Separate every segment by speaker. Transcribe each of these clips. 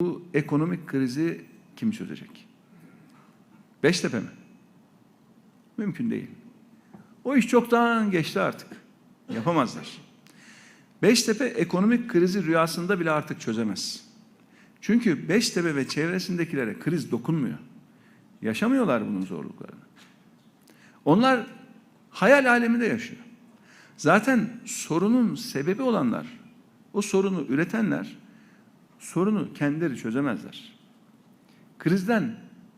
Speaker 1: Bu ekonomik krizi kim çözecek? Beştepe mi? Mümkün değil. O iş çoktan geçti artık. Yapamazlar. Beştepe ekonomik krizi rüyasında bile artık çözemez. Çünkü Beştepe ve çevresindekilere kriz dokunmuyor. Yaşamıyorlar bunun zorluklarını. Onlar hayal aleminde yaşıyor. Zaten sorunun sebebi olanlar, o sorunu üretenler sorunu kendileri çözemezler. Krizden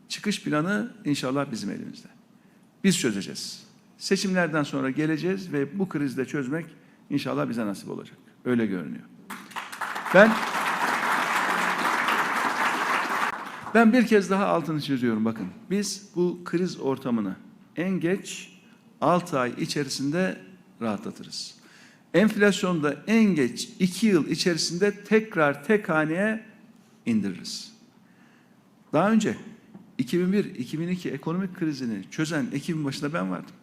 Speaker 1: çıkış planı inşallah bizim elimizde. Biz çözeceğiz. Seçimlerden sonra geleceğiz ve bu krizde çözmek inşallah bize nasip olacak. Öyle görünüyor. Ben ben bir kez daha altını çiziyorum bakın. Biz bu kriz ortamını en geç 6 ay içerisinde rahatlatırız. Enflasyonda en geç 2 yıl içerisinde tekrar tek haneye indiririz. Daha önce 2001-2002 ekonomik krizini çözen ekibin başında ben vardım.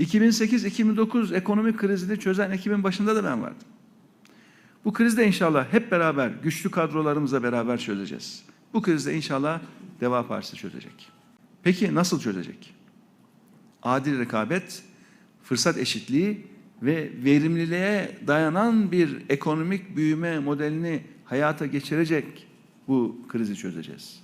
Speaker 1: 2008-2009 ekonomik krizini çözen ekibin başında da ben vardım. Bu krizde inşallah hep beraber güçlü kadrolarımızla beraber çözeceğiz. Bu krizde inşallah Deva Partisi çözecek. Peki nasıl çözecek? Adil rekabet, fırsat eşitliği ve verimliliğe dayanan bir ekonomik büyüme modelini hayata geçirecek bu krizi çözeceğiz.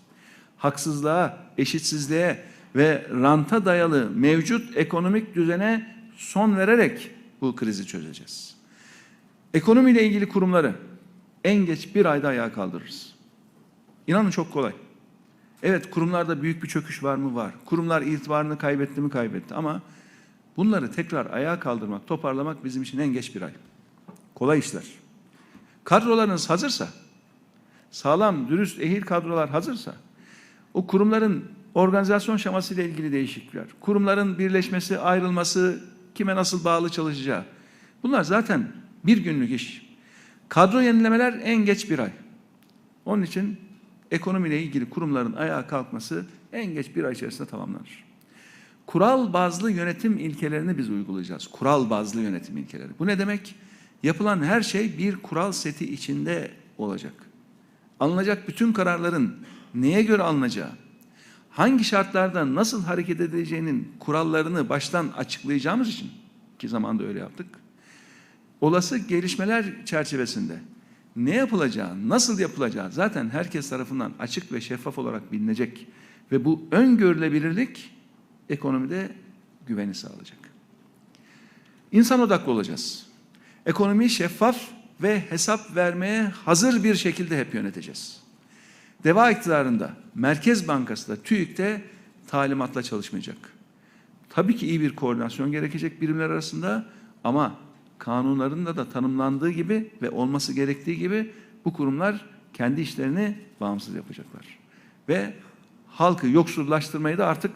Speaker 1: Haksızlığa, eşitsizliğe ve ranta dayalı mevcut ekonomik düzene son vererek bu krizi çözeceğiz. Ekonomiyle ilgili kurumları en geç bir ayda ayağa kaldırırız. İnanın çok kolay. Evet kurumlarda büyük bir çöküş var mı? Var. Kurumlar itibarını kaybetti mi? Kaybetti. Ama bunları tekrar ayağa kaldırmak, toparlamak bizim için en geç bir ay. Kolay işler. Kadrolarınız hazırsa, sağlam, dürüst, ehil kadrolar hazırsa, o kurumların organizasyon şeması ile ilgili değişiklikler, kurumların birleşmesi, ayrılması, kime nasıl bağlı çalışacağı, bunlar zaten bir günlük iş. Kadro yenilemeler en geç bir ay. Onun için ekonomiyle ilgili kurumların ayağa kalkması en geç bir ay içerisinde tamamlanır. Kural bazlı yönetim ilkelerini biz uygulayacağız. Kural bazlı yönetim ilkeleri. Bu ne demek? Yapılan her şey bir kural seti içinde olacak. Alınacak bütün kararların neye göre alınacağı, hangi şartlarda nasıl hareket edileceğinin kurallarını baştan açıklayacağımız için ki zamanda öyle yaptık. Olası gelişmeler çerçevesinde ne yapılacağı, nasıl yapılacağı zaten herkes tarafından açık ve şeffaf olarak bilinecek ve bu öngörülebilirlik ekonomide güveni sağlayacak. İnsan odaklı olacağız. Ekonomiyi şeffaf ve hesap vermeye hazır bir şekilde hep yöneteceğiz. Deva iktidarında, Merkez Bankası da TÜİK'te talimatla çalışmayacak. Tabii ki iyi bir koordinasyon gerekecek birimler arasında ama kanunlarında da tanımlandığı gibi ve olması gerektiği gibi bu kurumlar kendi işlerini bağımsız yapacaklar. Ve halkı yoksullaştırmayı da artık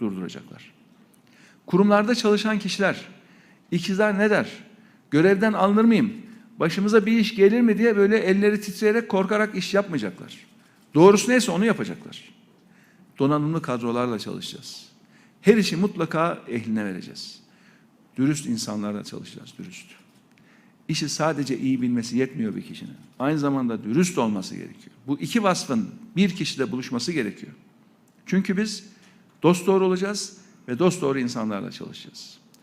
Speaker 1: durduracaklar. Kurumlarda çalışan kişiler, ikizler ne der? Görevden alınır mıyım? Başımıza bir iş gelir mi diye böyle elleri titreyerek korkarak iş yapmayacaklar. Doğrusu neyse onu yapacaklar. Donanımlı kadrolarla çalışacağız. Her işi mutlaka ehline vereceğiz. Dürüst insanlarla çalışacağız, dürüst. İşi sadece iyi bilmesi yetmiyor bir kişinin. Aynı zamanda dürüst olması gerekiyor. Bu iki vasfın bir kişide buluşması gerekiyor. Çünkü biz dost doğru olacağız ve dost doğru insanlarla çalışacağız.